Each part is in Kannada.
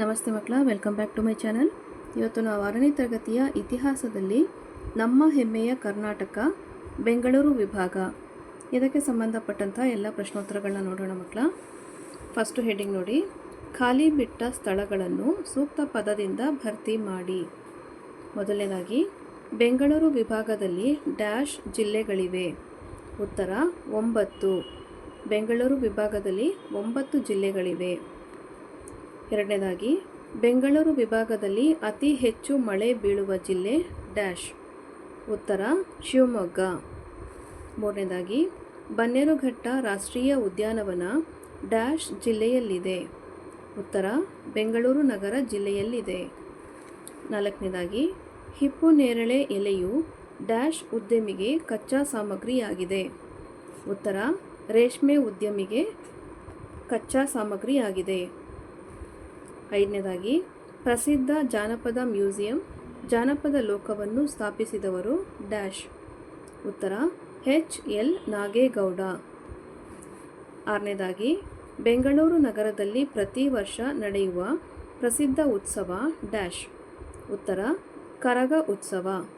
ನಮಸ್ತೆ ಮಕ್ಕಳ welcome back to my channel ಇವತ್ತು ನಾವು ಆರನೇ ತರಗತಿಯ ಇತಿಹಾಸದಲ್ಲಿ ನಮ್ಮ ಹೆಮ್ಮೆಯ ಕರ್ನಾಟಕ, ಬೆಂಗಳೂರು ವಿಭಾಗ. ಇದಕ್ಕೆ ಸಂಬಂಧಪಟ್ಟಂಥ ಎಲ್ಲ ಪ್ರಶ್ನೋತ್ತರಗಳನ್ನ ನೋಡೋಣ ಮಕ್ಕಳ. ಫಸ್ಟು ಹೆಡಿಂಗ್ ನೋಡಿ, ಖಾಲಿ ಬಿಟ್ಟ ಸ್ಥಳಗಳನ್ನು ಸೂಕ್ತ ಪದದಿಂದ ಭರ್ತಿ ಮಾಡಿ. ಮೊದಲನೇದಾಗಿ, ಬೆಂಗಳೂರು ವಿಭಾಗದಲ್ಲಿ ಡ್ಯಾಶ್ ಜಿಲ್ಲೆಗಳಿವೆ. ಉತ್ತರ, ಒಂಬತ್ತು. ಬೆಂಗಳೂರು ವಿಭಾಗದಲ್ಲಿ ಒಂಬತ್ತು ಜಿಲ್ಲೆಗಳಿವೆ. ಎರಡನೇದಾಗಿ, ಬೆಂಗಳೂರು ವಿಭಾಗದಲ್ಲಿ ಅತಿ ಹೆಚ್ಚು ಮಳೆ ಬೀಳುವ ಜಿಲ್ಲೆ ಡ್ಯಾಶ್. ಉತ್ತರ, ಶಿವಮೊಗ್ಗ. ಮೂರನೇದಾಗಿ, ಬನ್ನೇರುಘಟ್ಟ ರಾಷ್ಟ್ರೀಯ ಉದ್ಯಾನವನ ಡ್ಯಾಶ್ ಜಿಲ್ಲೆಯಲ್ಲಿದೆ. ಉತ್ತರ, ಬೆಂಗಳೂರು ನಗರ ಜಿಲ್ಲೆಯಲ್ಲಿದೆ. ನಾಲ್ಕನೇದಾಗಿ, ಹಿಪ್ಪು ನೇರಳೆ ಎಲೆಯು ಡ್ಯಾಶ್ ಉದ್ಯಮಿಗೆ ಕಚ್ಚಾ ಸಾಮಗ್ರಿಯಾಗಿದೆ. ಉತ್ತರ, ರೇಷ್ಮೆ ಉದ್ಯಮಿಗೆ ಕಚ್ಚಾ ಸಾಮಗ್ರಿಯಾಗಿದೆ. ಐದನೇದಾಗಿ, ಪ್ರಸಿದ್ಧ ಜಾನಪದ ಮ್ಯೂಸಿಯಂ, ಜಾನಪದ ಲೋಕವನ್ನು ಸ್ಥಾಪಿಸಿದವರು ಡ್ಯಾಶ್. ಉತ್ತರ, ಎಚ್. ಎಲ್. ನಾಗೇಗೌಡ. ಆರನೇದಾಗಿ, ಬೆಂಗಳೂರು ನಗರದಲ್ಲಿ ಪ್ರತಿ ವರ್ಷ ನಡೆಯುವ ಪ್ರಸಿದ್ಧ ಉತ್ಸವ ಡ್ಯಾಶ್. ಉತ್ತರ, ಕರಗ ಉತ್ಸವ.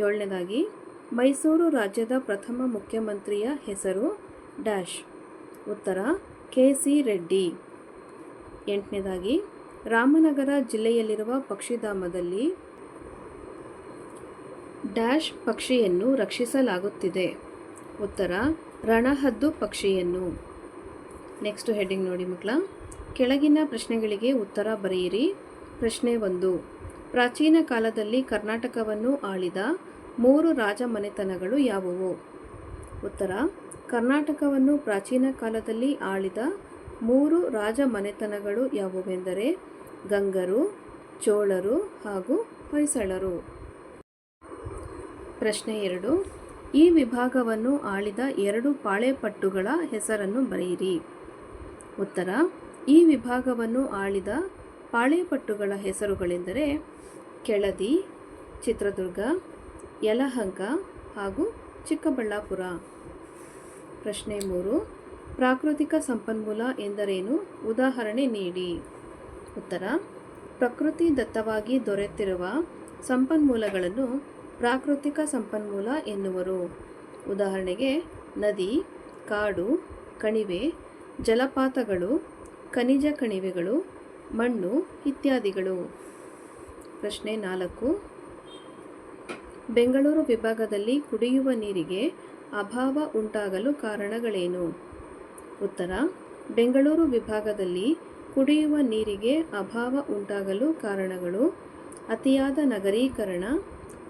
ಏಳನೇದಾಗಿ, ಮೈಸೂರು ರಾಜ್ಯದ ಪ್ರಥಮ ಮುಖ್ಯಮಂತ್ರಿಯ ಹೆಸರು ಡ್ಯಾಶ್. ಉತ್ತರ, ಕೆ. ಸಿ. ರೆಡ್ಡಿ. ಎಂಟನೇದಾಗಿ, ರಾಮನಗರ ಜಿಲ್ಲೆಯಲ್ಲಿರುವ ಪಕ್ಷಿಧಾಮದಲ್ಲಿ ಡ್ಯಾಶ್ ಪಕ್ಷಿಯನ್ನು ರಕ್ಷಿಸಲಾಗುತ್ತಿದೆ. ಉತ್ತರ, ರಣಹದ್ದು ಪಕ್ಷಿಯನ್ನು. ನೆಕ್ಸ್ಟ್ ಹೆಡ್ಡಿಂಗ್ ನೋಡಿ ಮಕ್ಕಳ. ಕೆಳಗಿನ ಪ್ರಶ್ನೆಗಳಿಗೆ ಉತ್ತರ ಬರೆಯಿರಿ. ಪ್ರಶ್ನೆ ಒಂದು. ಪ್ರಾಚೀನ ಕಾಲದಲ್ಲಿ ಕರ್ನಾಟಕವನ್ನು ಆಳಿದ ಮೂರು ರಾಜಮನೆತನಗಳು ಯಾವುವು? ಉತ್ತರ, ಕರ್ನಾಟಕವನ್ನು ಪ್ರಾಚೀನ ಕಾಲದಲ್ಲಿ ಆಳಿದ ಮೂರು ರಾಜಮನೆತನಗಳು ಯಾವುವೆಂದರೆ ಗಂಗರು, ಚೋಳರು ಹಾಗೂ ಹೊಯ್ಸಳರು. ಪ್ರಶ್ನೆ ಎರಡು. ಈ ವಿಭಾಗವನ್ನು ಆಳಿದ ಎರಡು ಪಾಳೆಪಟ್ಟುಗಳ ಹೆಸರನ್ನು ಬರೆಯಿರಿ. ಉತ್ತರ. ಈ ವಿಭಾಗವನ್ನು ಆಳಿದ ಪಾಳೆಪಟ್ಟುಗಳ ಹೆಸರುಗಳೆಂದರೆ ಕೆಳದಿ, ಚಿತ್ರದುರ್ಗ, ಯಲಹಂಕ ಹಾಗೂ ಚಿಕ್ಕಬಳ್ಳಾಪುರ. ಪ್ರಶ್ನೆ ಮೂರು. ಪ್ರಾಕೃತಿಕ ಸಂಪನ್ಮೂಲ ಎಂದರೇನು? ಉದಾಹರಣೆ ನೀಡಿ. ಉತ್ತರ. ಪ್ರಕೃತಿ ದತ್ತವಾಗಿ ದೊರೆತಿರುವ ಸಂಪನ್ಮೂಲಗಳನ್ನು ಪ್ರಾಕೃತಿಕ ಸಂಪನ್ಮೂಲ ಎನ್ನುವರು. ಉದಾಹರಣೆಗೆ, ನದಿ, ಕಾಡು, ಕಣಿವೆ, ಜಲಪಾತಗಳು, ಖನಿಜ ಕಣಿವೆಗಳು, ಮಣ್ಣು ಇತ್ಯಾದಿಗಳು. ಪ್ರಶ್ನೆ ನಾಲ್ಕು. ಬೆಂಗಳೂರು ವಿಭಾಗದಲ್ಲಿ ಕುಡಿಯುವ ನೀರಿಗೆ ಅಭಾವ ಉಂಟಾಗಲು ಕಾರಣಗಳೇನು? ಉತ್ತರ. ಬೆಂಗಳೂರು ವಿಭಾಗದಲ್ಲಿ ಕುಡಿಯುವ ನೀರಿಗೆ ಅಭಾವ ಉಂಟಾಗಲು ಕಾರಣಗಳು. ಅತಿಯಾದ ನಗರೀಕರಣ.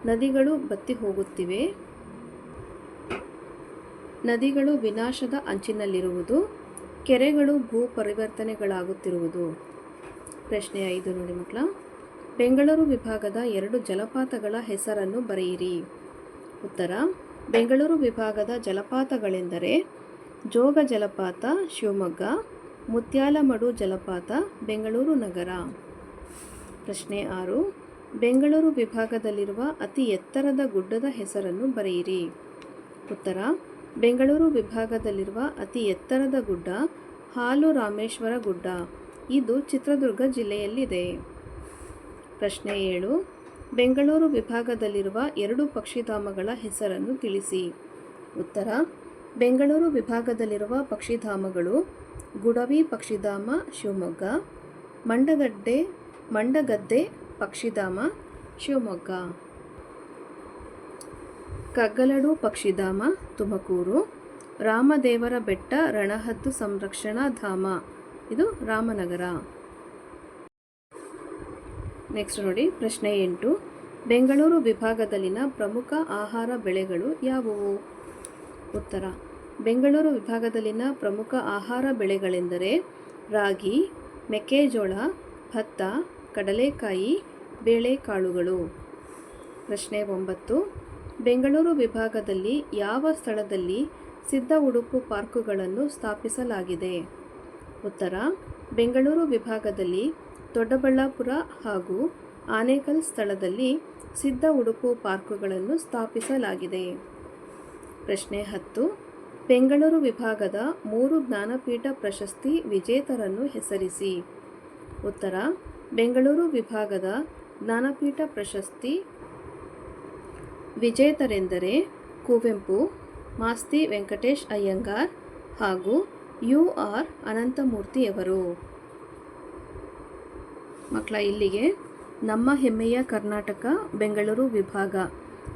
ನದಿಗಳು ಬತ್ತಿ ಹೋಗುತ್ತಿವೆ. ನದಿಗಳು ವಿನಾಶದ ಅಂಚಿನಲ್ಲಿರುವುದು. ಕೆರೆಗಳು ಭೂ ಪರಿವರ್ತನೆಗಳಾಗುತ್ತಿರುವುದು. ಪ್ರಶ್ನೆ ಐದು ನೋಡಿ ಮಕ್ಕಳ. ಬೆಂಗಳೂರು ವಿಭಾಗದ ಎರಡು ಜಲಪಾತಗಳ ಹೆಸರನ್ನು ಬರೆಯಿರಿ. ಉತ್ತರ. ಬೆಂಗಳೂರು ವಿಭಾಗದ ಜಲಪಾತಗಳೆಂದರೆ ಜೋಗ ಜಲಪಾತ, ಶಿವಮೊಗ್ಗ, ಮುತ್ಯಾಲಮಡು ಜಲಪಾತ, ಬೆಂಗಳೂರು ನಗರ. ಪ್ರಶ್ನೆ ಆರು, ಬೆಂಗಳೂರು ವಿಭಾಗದಲ್ಲಿರುವ ಅತಿ ಎತ್ತರದ ಗುಡ್ಡದ ಹೆಸರನ್ನು ಬರೆಯಿರಿ. ಉತ್ತರ, ಬೆಂಗಳೂರು ವಿಭಾಗದಲ್ಲಿರುವ ಅತಿ ಎತ್ತರದ ಗುಡ್ಡ ಹಾಲು ರಾಮೇಶ್ವರ ಗುಡ್ಡ. ಇದು ಚಿತ್ರದುರ್ಗ ಜಿಲ್ಲೆಯಲ್ಲಿದೆ. ಪ್ರಶ್ನೆ ಏಳು, ಬೆಂಗಳೂರು ವಿಭಾಗದಲ್ಲಿರುವ ಎರಡು ಪಕ್ಷಿಧಾಮಗಳ ಹೆಸರನ್ನು ತಿಳಿಸಿ. ಉತ್ತರ ಬೆಂಗಳೂರು ವಿಭಾಗದಲ್ಲಿರುವ ಪಕ್ಷಿಧಾಮಗಳು ಗುಡವಿ ಪಕ್ಷಿಧಾಮ, ಶಿವಮೊಗ್ಗ, ಮಂಡಗಡ್ಡೆ, ಮಂಡಗದ್ದೆ ಪಕ್ಷಿಧಾಮ, ಶಿವಮೊಗ್ಗ. ಕಗ್ಗಲಡು ಪಕ್ಷಿಧಾಮ, ತುಮಕೂರು. ರಾಮದೇವರ ಬೆಟ್ಟ ರಣಹದ್ದು ಸಂರಕ್ಷಣಾ ಧಾಮ. ಇದು ರಾಮನಗರ. ನೆಕ್ಸ್ಟ್ ನೋಡಿ, ಪ್ರಶ್ನೆ ಎಂಟು. ಬೆಂಗಳೂರು ವಿಭಾಗದಲ್ಲಿನ ಪ್ರಮುಖ ಆಹಾರ ಬೆಳೆಗಳು ಯಾವುವು? ಉತ್ತರ. ಬೆಂಗಳೂರು ವಿಭಾಗದಲ್ಲಿನ ಪ್ರಮುಖ ಆಹಾರ ಬೆಳೆಗಳೆಂದರೆ ರಾಗಿ, ಮೆಕ್ಕೆಜೋಳ, ಭತ್ತ, ಕಡಲೆಕಾಯಿ, ಬೇಳೆಕಾಳುಗಳು. ಪ್ರಶ್ನೆ ಒಂಬತ್ತು. ಬೆಂಗಳೂರು ವಿಭಾಗದಲ್ಲಿ ಯಾವ ಸ್ಥಳದಲ್ಲಿ ಸಿದ್ಧ ಉಡುಪು ಪಾರ್ಕುಗಳನ್ನು ಸ್ಥಾಪಿಸಲಾಗಿದೆ? ಉತ್ತರ. ಬೆಂಗಳೂರು ವಿಭಾಗದಲ್ಲಿ ದೊಡ್ಡಬಳ್ಳಾಪುರ ಹಾಗೂ ಆನೇಕಲ್ ಸ್ಥಳದಲ್ಲಿ ಸಿದ್ಧ ಉಡುಪು ಪಾರ್ಕುಗಳನ್ನು ಸ್ಥಾಪಿಸಲಾಗಿದೆ. ಪ್ರಶ್ನೆ ಹತ್ತು. ಬೆಂಗಳೂರು ವಿಭಾಗದ ಮೂರು ಜ್ಞಾನಪೀಠ ಪ್ರಶಸ್ತಿ ವಿಜೇತರನ್ನು ಹೆಸರಿಸಿ. ಉತ್ತರ, ಬೆಂಗಳೂರು ವಿಭಾಗದ ಜ್ಞಾನಪೀಠ ಪ್ರಶಸ್ತಿ ವಿಜೇತರೆಂದರೆ ಕುವೆಂಪು, ಮಾಸ್ತಿ ವೆಂಕಟೇಶ್ ಅಯ್ಯಂಗಾರ್ ಹಾಗೂ ಯು ಆರ್ ಅನಂತಮೂರ್ತಿಯವರು ಮಕ್ಕಳ, ಇಲ್ಲಿಗೆ ನಮ್ಮ ಹೆಮ್ಮೆಯ ಕರ್ನಾಟಕ, ಬೆಂಗಳೂರು ವಿಭಾಗ.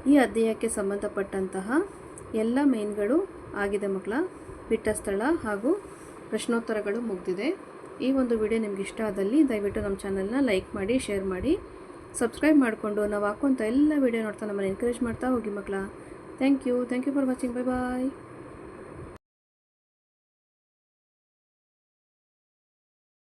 ಈ ಅಧ್ಯಾಯಕ್ಕೆ ಸಂಬಂಧಪಟ್ಟಂತಹ ಎಲ್ಲ ಮೇನ್ಗಳು ಆಗಿದೆ ಮಕ್ಕಳ, ಬಿಟ್ಟ ಸ್ಥಳ ಹಾಗೂ ಪ್ರಶ್ನೋತ್ತರಗಳು ಮುಗಿದಿದೆ. ಈ ಒಂದು ವಿಡಿಯೋ ನಿಮ್ಗೆ ಇಷ್ಟ ಆದಲ್ಲಿ ದಯವಿಟ್ಟು ನಮ್ಮ ಚಾನಲ್ನ ಲೈಕ್ ಮಾಡಿ, ಶೇರ್ ಮಾಡಿ, ಸಬ್ಸ್ಕ್ರೈಬ್ ಮಾಡಿಕೊಂಡು ನಾವು ಹಾಕುವಂಥ ಎಲ್ಲ ವಿಡಿಯೋ ನೋಡ್ತಾ ನಮ್ಮನ್ನು ಎನ್ಕರೇಜ್ ಮಾಡ್ತಾ ಹೋಗಿ ಮಕ್ಕಳ. Thank you thank you for watching bye bye